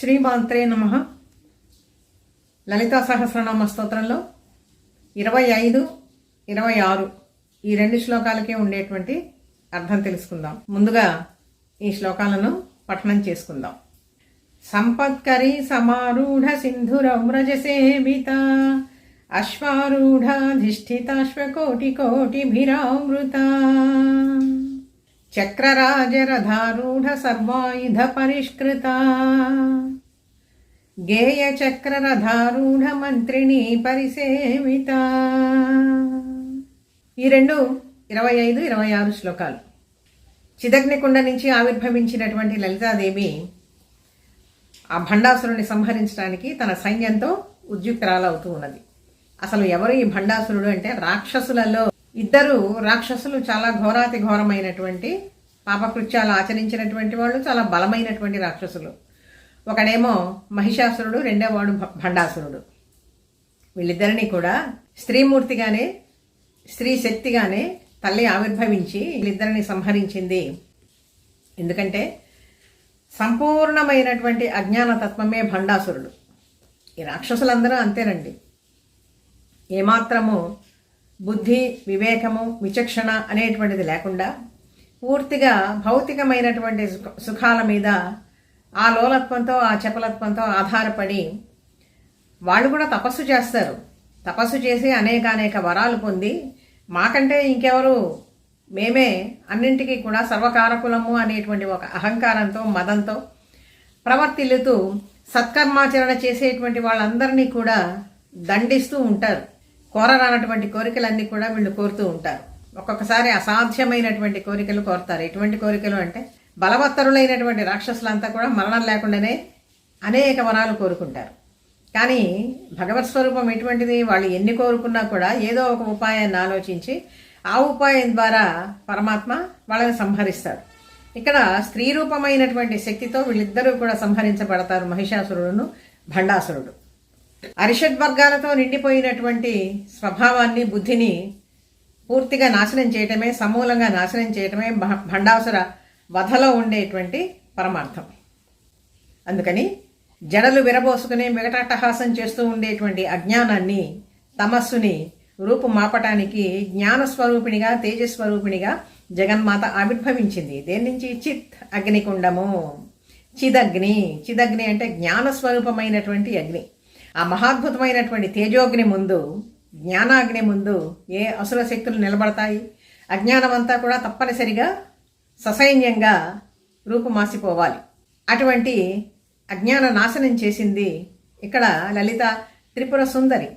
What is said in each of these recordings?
శ్రీమాంత్రే నమ. లలితా సహస్రనామ స్తోత్రంలో ఇరవై ఐదు ఇరవై ఆరు ఈ రెండు శ్లోకాలకే ఉండేటువంటి అర్థం తెలుసుకుందాం. ముందుగా ఈ శ్లోకాలను పఠనం చేసుకుందాం. సంపత్కరి సమారూఢ సింధుర వ్రజ సేవిత అశ్వారూఢాధిష్ఠితాశ్వకోటి కోటిభిరామృత చక్రరాజరథారూఢ సర్వాయుధ పరిష్కృత. గేయ మంత్రిని పరిసేవిత. ఈ రెండు ఇరవై ఐదు ఇరవై ఆరు శ్లోకాలు. చిదగ్నికుండ నుంచి ఆవిర్భవించినటువంటి లలితాదేవి ఆ భండాసురుని సంహరించడానికి తన సైన్యంతో ఉద్యుక్తరాలవుతూ ఉన్నది. అసలు ఎవరు ఈ భండాసురుడు అంటే? రాక్షసులలో ఇద్దరు రాక్షసులు చాలా ఘోరాతి ఘోరమైనటువంటి పాపకృత్యాలు ఆచరించినటువంటి వాళ్ళు చాలా బలమైనటువంటి రాక్షసులు. ఒకడేమో మహిషాసురుడు రెండో వాడు భ- భండాసురుడు. వీళ్ళిద్దరినీ కూడా స్త్రీమూర్తిగానే స్త్రీ శక్తిగానే తల్లి ఆవిర్భవించి వీళ్ళిద్దరిని సంహరించింది. ఎందుకంటే సంపూర్ణమైనటువంటి అజ్ఞాన తత్వమే భండాసురుడు. ఈ రాక్షసులందరూ అంతేనండి. ఏమాత్రము బుద్ధి వివేకము విచక్షణ అనేటువంటిది లేకుండా పూర్తిగా భౌతికమైనటువంటి సుఖ- సుఖాల మీద ఆ లోలత్వంతో ఆ చపలత్వంతో ఆధారపడి వాళ్ళు కూడా తపస్సు చేస్తారు. తపస్సు చేసి అనేక అనేక వరాలు పొంది మాకంటే ఇంకెవరు? మేమే అన్నింటికీ కూడా సర్వకారకులము అనేటువంటి ఒక అహంకారంతో మదంతో ప్రవర్తిల్లుతూ సత్కర్మాచరణ చేసేటువంటి వాళ్ళందరినీ కూడా దండిస్తూ ఉంటారు. కోరరానటువంటి కోరికలన్నీ కూడా వీళ్ళు కోరుతూ ఉంటారు. ఒక్కొక్కసారి అసాధ్యమైనటువంటి కోరికలు కోరుతారు. ఎటువంటి కోరికలు అంటే బలవత్తరులైనటువంటి రాక్షసులంతా కూడా మరణం లేకుండానే అనేక వరాలు కోరుకుంటారు. కానీ భగవత్ స్వరూపం ఎటువంటిది? వాళ్ళు ఎన్ని కోరుకున్నా కూడా ఏదో ఒక ఉపాయాన్ని ఆలోచించి ఆ ఉపాయం ద్వారా పరమాత్మ వాళ్ళని సంహరిస్తాడు ఇక్కడ స్త్రీ రూపమైనటువంటి శక్తితో వీళ్ళిద్దరూ కూడా సంహరించబడతారు మహిషాసురుడును భండాసురుడు. అరిషడ్ వర్గాలతో నిండిపోయినటువంటి స్వభావాన్ని బుద్ధిని పూర్తిగా నాశనం చేయటమే సమూలంగా నాశనం చేయటమే భ- భండాసుర వధలో ఉండేటువంటి పరమార్థం. అందుకని జడలు విరబోసుకుని మిగటాటహాసం చేస్తూ ఉండేటువంటి అజ్ఞానాన్ని తమస్సుని రూపుమాపటానికి జ్ఞానస్వరూపిణిగా తేజస్వరూపిణిగా జగన్మాత ఆవిర్భవించింది. దేని నుంచి? చిత్ అగ్నికుండము. చిదగ్ని. చిదగ్ని అంటే జ్ఞానస్వరూపమైనటువంటి అగ్ని. ఆ మహాద్భుతమైనటువంటి తేజోగ్ని ముందు జ్ఞానాగ్ని ముందు ఏ అసుర శక్తులు నిలబడతాయి? అజ్ఞానమంతా కూడా తప్పనిసరిగా ససైన్యంగా రూపుమాసిపోవాలి. అటువంటి అజ్ఞాన నాశనం చేసింది ఇక్కడ లలిత త్రిపుర సుందరి.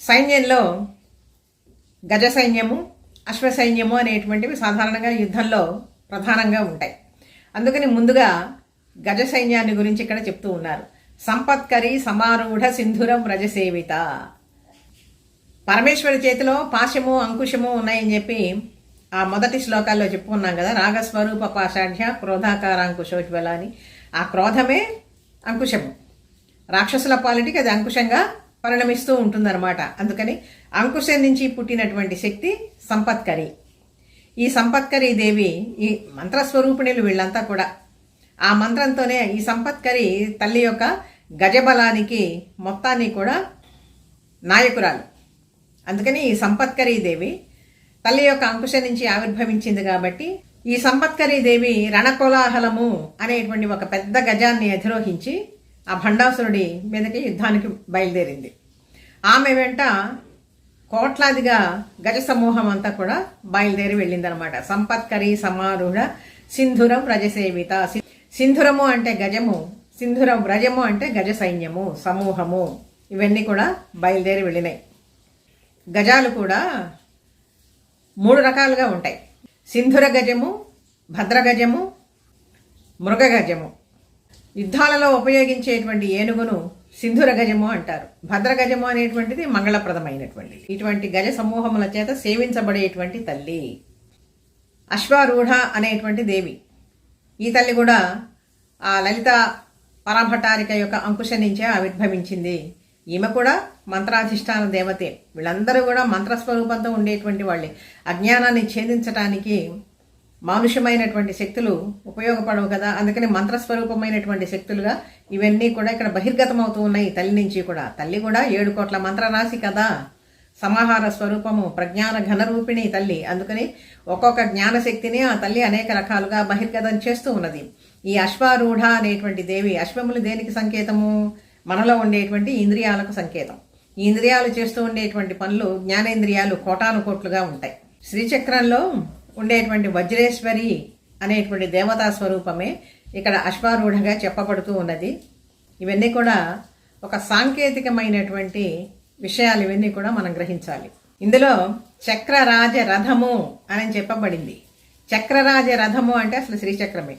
సైన్యంలో గజ సైన్యము అశ్వసైన్యము అనేటువంటివి సాధారణంగా యుద్ధంలో ప్రధానంగా ఉంటాయి. అందుకని ముందుగా గజ సైన్యాన్ని గురించి ఇక్కడ చెప్తూ ఉన్నారు. సంపత్కరి సమారూఢ సింధురం రజసేవిత పరమేశ్వరి చేతిలో పాశము అంకుశము ఉన్నాయని చెప్పి ఆ మొదటి శ్లోకాల్లో చెప్పుకున్నాం కదా రాగస్వరూప పాషాఢ్య క్రోధాకారాంకుశోజ్వల అని ఆ క్రోధమే అంకుశము. రాక్షసుల పాలిటికి అది అంకుశంగా పరిణమిస్తూ ఉంటుందన్నమాట. అందుకని అంకుశం నుంచి పుట్టినటువంటి శక్తి సంపత్కరి. ఈ సంపత్కరి దేవి ఈ మంత్రస్వరూపిణులు వీళ్ళంతా కూడా ఆ మంత్రంతోనే ఈ సంపత్కరి తల్లి యొక్క గజబలానికి మొత్తాన్ని కూడా నాయకురాలు. అందుకని ఈ సంపత్కరీ దేవి తల్లి యొక్క అంకుశ నుంచి ఆవిర్భవించింది కాబట్టి ఈ సంపత్కరీ దేవి రణకోలాహలము అనేటువంటి ఒక పెద్ద గజాన్ని అధిరోహించి ఆ భండాసురుడి మీదకి యుద్ధానికి బయలుదేరింది. ఆమె వెంట కోట్లాదిగా గజ సమూహం అంతా కూడా బయలుదేరి వెళ్ళిందనమాట సంపత్కరి సమారూఢ సింధురం రజసేవిత. సింధురము అంటే గజము సింధురం వ్రజము అంటే గజ సైన్యము సమూహము. ఇవన్నీ కూడా బయలుదేరి వెళ్ళినాయి. గజాలు కూడా మూడు రకాలుగా ఉంటాయి. సింధుర గజము భద్రగజము మృగగజము యుద్ధాలలో ఉపయోగించేటువంటి ఏనుగును సింధుర గజము అంటారు. భద్రగజము అనేటువంటిది మంగళప్రదమైనటువంటిది. ఇటువంటి గజ సమూహముల చేత సేవించబడేటువంటి తల్లి. అశ్వారూఢ అనేటువంటి దేవి. ఈ తల్లి కూడా ఆ లలిత పరాభటారిక యొక్క అంకుశ నుంచే ఆవిర్భవించింది. ఈమె కూడా మంత్రాధిష్టాన దేవతే. వీళ్ళందరూ కూడా మంత్రస్వరూపంతో ఉండేటువంటి వాళ్ళే. అజ్ఞానాన్ని ఛేదించటానికి మానుషమైనటువంటి శక్తులు ఉపయోగపడవు కదా. అందుకని మంత్రస్వరూపమైనటువంటి శక్తులుగా ఇవన్నీ కూడా ఇక్కడ బహిర్గతం అవుతూ ఉన్నాయి తల్లి నుంచి కూడా. తల్లి కూడా ఏడు కోట్ల మంత్రరాశి కదా. సమాహార స్వరూపము ప్రజ్ఞాన ఘనరూపిణి తల్లి. అందుకని ఒక్కొక్క జ్ఞానశక్తిని ఆ తల్లి అనేక రకాలుగా బహిర్గతం చేస్తూ ఉన్నది. ఈ అశ్వారూఢ అనేటువంటి దేవి అశ్వములు దేనికి సంకేతము? మనలో ఉండేటువంటి ఇంద్రియాలకు సంకేతం. ఈ ఇంద్రియాలు చేస్తూ ఉండేటువంటి పనులు జ్ఞానేంద్రియాలు కోటాను కోట్లుగా ఉంటాయి. శ్రీచక్రంలో ఉండేటువంటి వజ్రేశ్వరి అనేటువంటి దేవతా స్వరూపమే ఇక్కడ అశ్వారూఢంగా చెప్పబడుతూ ఉన్నది. ఇవన్నీ కూడా ఒక సాంకేతికమైనటువంటి విషయాలు ఇవన్నీ కూడా మనం గ్రహించాలి. ఇందులో చక్రరాజ రథము అని చెప్పబడింది. చక్రరాజ రథము అంటే అసలు శ్రీచక్రమే.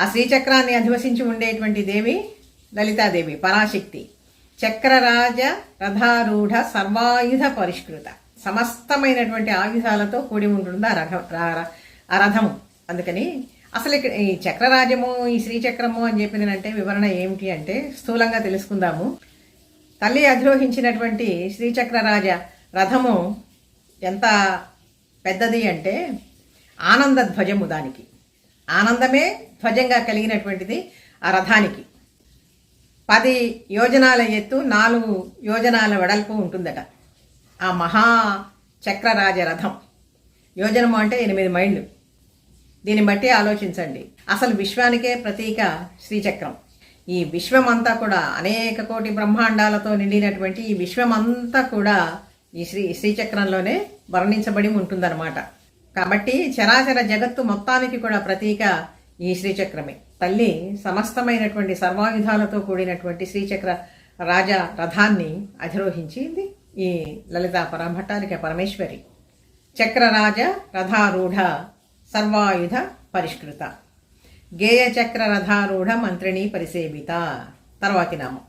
ఆ శ్రీచక్రాన్ని అధివసించి ఉండేటువంటి దేవి లలితాదేవి పరాశక్తి. చక్రరాజ రథారూఢ సర్వాయుధ పరిష్కృత. సమస్తమైనటువంటి ఆయుధాలతో కూడి ఉంటుంది ఆ రథ ఆ రథము? అందుకని అసలు ఇక్కడ ఈ చక్రరాజము ఈ శ్రీచక్రము అని చెప్పినంటే వివరణ ఏమిటి అంటే స్థూలంగా తెలుసుకుందాము. తల్లి అధిరోహించినటువంటి శ్రీచక్రరాజ రథము ఎంత పెద్దది అంటే ఆనంద ధ్వజము దానికి. ఆనందమే ధ్వజంగా కలిగినటువంటిది ఆ రథానికి. పది యోజనాల ఎత్తు నాలుగు యోజనాల వెడల్పు ఉంటుందట. ఆ మహా చక్రరాజ రథం యోజనము అంటే ఎనిమిది మైళ్ళు. దీన్ని బట్టి ఆలోచించండి. అసలు విశ్వానికే ప్రతీక శ్రీచక్రం. ఈ విశ్వం అంతా కూడా అనేక కోటి బ్రహ్మాండాలతో నిండినటువంటి ఈ విశ్వం అంతా కూడా ఈ శ్రీ శ్రీచక్రంలోనే వర్ణించబడి ఉంటుందన్నమాట. కాబట్టి చరాచర జగత్తు మొత్తానికి కూడా ప్రతీక ఈ శ్రీచక్రమే. తల్లి సమస్తమైనటువంటి సర్వాయుధాలతో కూడినటువంటి శ్రీచక్ర రాజ రథాన్ని అధిరోహించింది ఈ లలితా పరభట్టారిక పరమేశ్వరి. చక్రరాజ రథారూఢ సర్వాయుధ పరిష్కృత. గేయ చక్ర రథారూఢ మంత్రిని పరిసేవిత తర్వాతి నామం.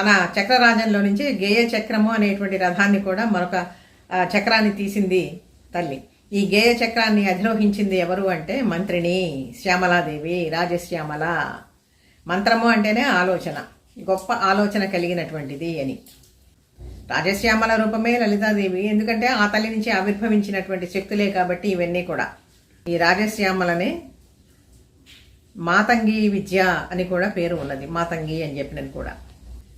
తన చక్రరాజంలో నుంచి గేయ చక్రము అనేటువంటి రథాన్ని కూడా మరొక చక్రాన్ని తీసింది తల్లి. ఈ గేయ చక్రాన్ని అధిరోహించింది ఎవరు అంటే మంత్రిని శ్యామలాదేవి రాజశ్యామల. మంత్రము అంటేనే ఆలోచన గొప్ప ఆలోచన కలిగినటువంటిది అని. రాజశ్యామల రూపమే లలితాదేవి ఎందుకంటే ఆ తల్లి నుంచి ఆవిర్భవించినటువంటి శక్తులే కాబట్టి ఇవన్నీ కూడా. ఈ రాజశ్యామలనే మాతంగి విద్య అని కూడా పేరు ఉన్నది మాతంగి అని చెప్పినది కూడా.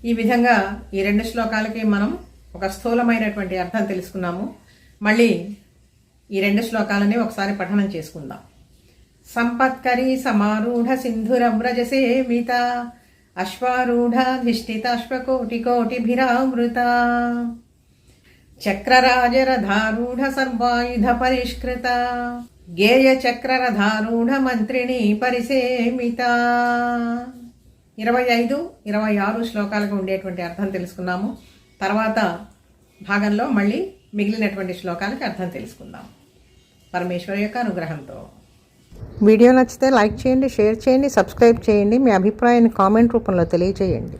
ఈ విధంగా ఈ రెండు శ్లోకాలకి మనం ఒక స్థూలమైనటువంటి అర్థం తెలుసుకున్నాము. మళ్ళీ ఈ రెండు శ్లోకాలని ఒకసారి పఠనం చేసుకుందాం. సంపత్కరీ సమారూఢ సింధుర వ్రజ సేవిత అశ్వారూఢాధిష్ఠిత అశ్వకోటి కోటిభిరామృత. చక్రరాజరథారూఢ సర్వాయుధ పరిష్కృత. గేయ చక్రరధారూఢ మంత్రిని పరిసేమిత. ఇరవై ఐదు ఇరవై ఆరు శ్లోకాలకు ఉండేటువంటి అర్థం తెలుసుకున్నాము. తర్వాత భాగంలో మళ్ళీ మిగిలినటువంటి శ్లోకానికి అర్థం తెలుసుకుందాం. పరమేశ్వరు యొక్క అనుగ్రహంతో. వీడియో నచ్చితే లైక్ చేయండి షేర్ చేయండి సబ్స్క్రైబ్ చేయండి. మీ అభిప్రాయాన్ని కామెంట్ రూపంలో తెలియజేయండి